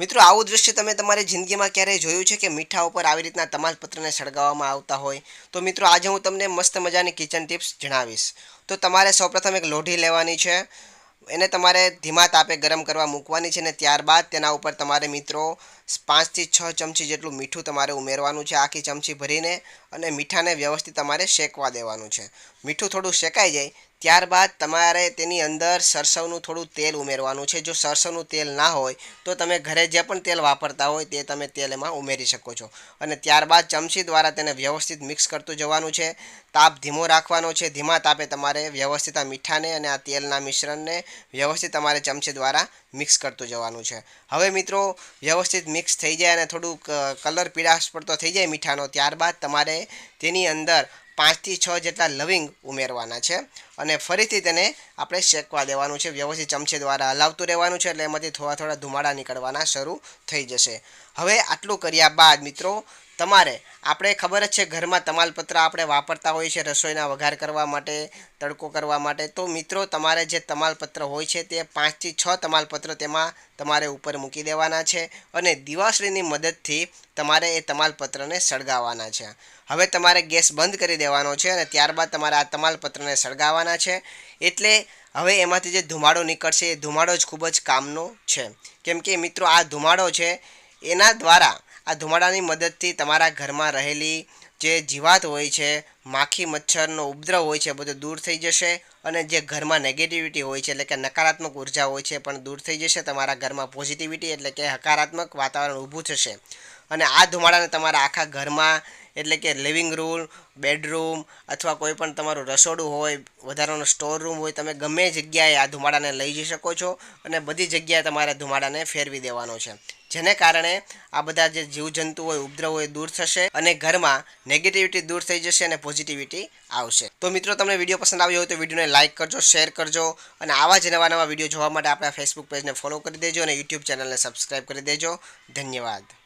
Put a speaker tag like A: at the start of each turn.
A: મિત્રો, આવું દ્રશ્ય તમે તમારી જિંદગીમાં ક્યારેય જોયું છે કે મીઠા ઉપર આવી રીતના તમાલપત્રને સળગાવવામાં આવતા હોય? તો મિત્રો, આજે હું તમને મસ્ત મજાની કિચન ટિપ્સ જણાવીશ. તો તમારે સૌપ્રથમ એક લોઢી લેવાની છે. એને તમારે ધીમા તાપે ગરમ કરવા મૂકવાની છે ને ત્યારબાદ તેના ઉપર તમારે મિત્રો પાંચથી છ ચમચી જેટલું મીઠું તમારે ઉમેરવાનું છે આખી ચમચી ભરીને અને મીઠાને વ્યવસ્થિત તમારે શેકવા દેવાનું છે. મીઠું થોડું શેકાઈ જાય ત્યારબાદ તમારે તેની અંદર સરસવનું થોડું તેલ ઉમેરવાનું છે. જો સરસવનું તેલ ના હોય, તો તમે ઘરે જે પણ તેલ વાપરતા હોય તે તમે તેલ એમાં ઉમેરી શકો છો. અને ત્યારબાદ ચમચી દ્વારા તેને વ્યવસ્થિત મિક્સ કરતું જવાનું છે. તાપ ધીમો રાખવાનો છે. ધીમા તાપે તમારે વ્યવસ્થિત આ મીઠાને અને આ તેલના મિશ્રણને વ્યવસ્થિત તમારે ચમચી દ્વારા મિક્સ કરતું જવાનું છે. હવે મિત્રો, વ્યવસ્થિત મિક્સ થઈ જાય અને થોડુંક કલર પીળાશ પડતો થઈ જાય મીઠાનો. ત્યારબાદ તમારે તેની અંદર પાંચથી છ જેટલા લવિંગ ઉમેરવાના છે અને ફરીથી તેને આપણે શેકવા દેવાનું છે. વ્યવસ્થિત ચમચે દ્વારા હલાવતું રહેવાનું છે એટલે એમાંથી થોડા થોડા ધુમાડા નીકળવાના શરૂ થઈ જશે. હવે આટલું કર્યા બાદ મિત્રો તમારે, આપણે ખબર જ છે ઘરમાં તમાલપત્ર આપણે વાપરતા હોઈએ છીએ રસોઈના વઘાર કરવા માટે, તડકો કરવા માટે. તો મિત્રો, તમારે જે તમાલપત્ર હોય છે તે પાંચથી છ તમાલપત્ર તેમાં તમારે ઉપર મૂકી દેવાના છે અને દિવાસળીની મદદથી તમારે એ તમાલપત્રને સળગાવવાના છે. હવે તમારે ગેસ બંધ કરી દેવાનો છે અને ત્યારબાદ તમારે આ તમાલપત્રને સળગાવવાના છે. એટલે હવે એમાંથી જે ધુમાડો નીકળશે, એ ધુમાડો જ ખૂબ જ કામનો છે. કેમ કે મિત્રો, આ ધુમાડો છે, એના દ્વારા આ ધુમાડાની મદદથી તમારા ઘરમાં રહેલી જે જીવાત હોય છે, માખી મચ્છરનો ઉપદ્રવ હોય છે બધું દૂર થઈ જશે અને જે ઘરમાં નેગેટિવિટી હોય છે એટલે કે નકારાત્મક ઊર્જા હોય છે પણ દૂર થઈ જશે, તમારા ઘરમાં પોઝિટિવિટી એટલે કે હકારાત્મક વાતાવરણ ઊભું થશે. અને આ ધુમાડાને તમારા આખા ઘરમાં એટલે કે લિવિંગ રૂમ બેડરૂમ અથવા કોઈ પણ તમારું રસોડું હોય, વધારાનો સ્ટોર રૂમ હોય, તમે ગમે જગ્યાએ આ ધુમાડાને લઈ જઈ શકો છો અને બધી જગ્યાએ તમારે ધુમાડાને ફેરવી દેવાનો છે. જેને કારણે આ બધા જે જીવજંતુ હોય, ઉપદ્રવ હોય દૂર થશે અને ઘરમાં નેગેટિવિટી દૂર થઈ જશે અને પોઝિટિવિટી આવશે. તો મિત્રો, તમને વીડિયો પસંદ આવ્યો હોય તો વિડીયોને લાઇક કરજો શેર કરજો અને આવા જ નવા નવા વીડિયો જોવા માટે આપણા ફેસબુક પેજને ફોલો કરી દેજો અને યુટ્યુબ ચેનલને સબસ્ક્રાઈબ કરી દેજો. ધન્યવાદ.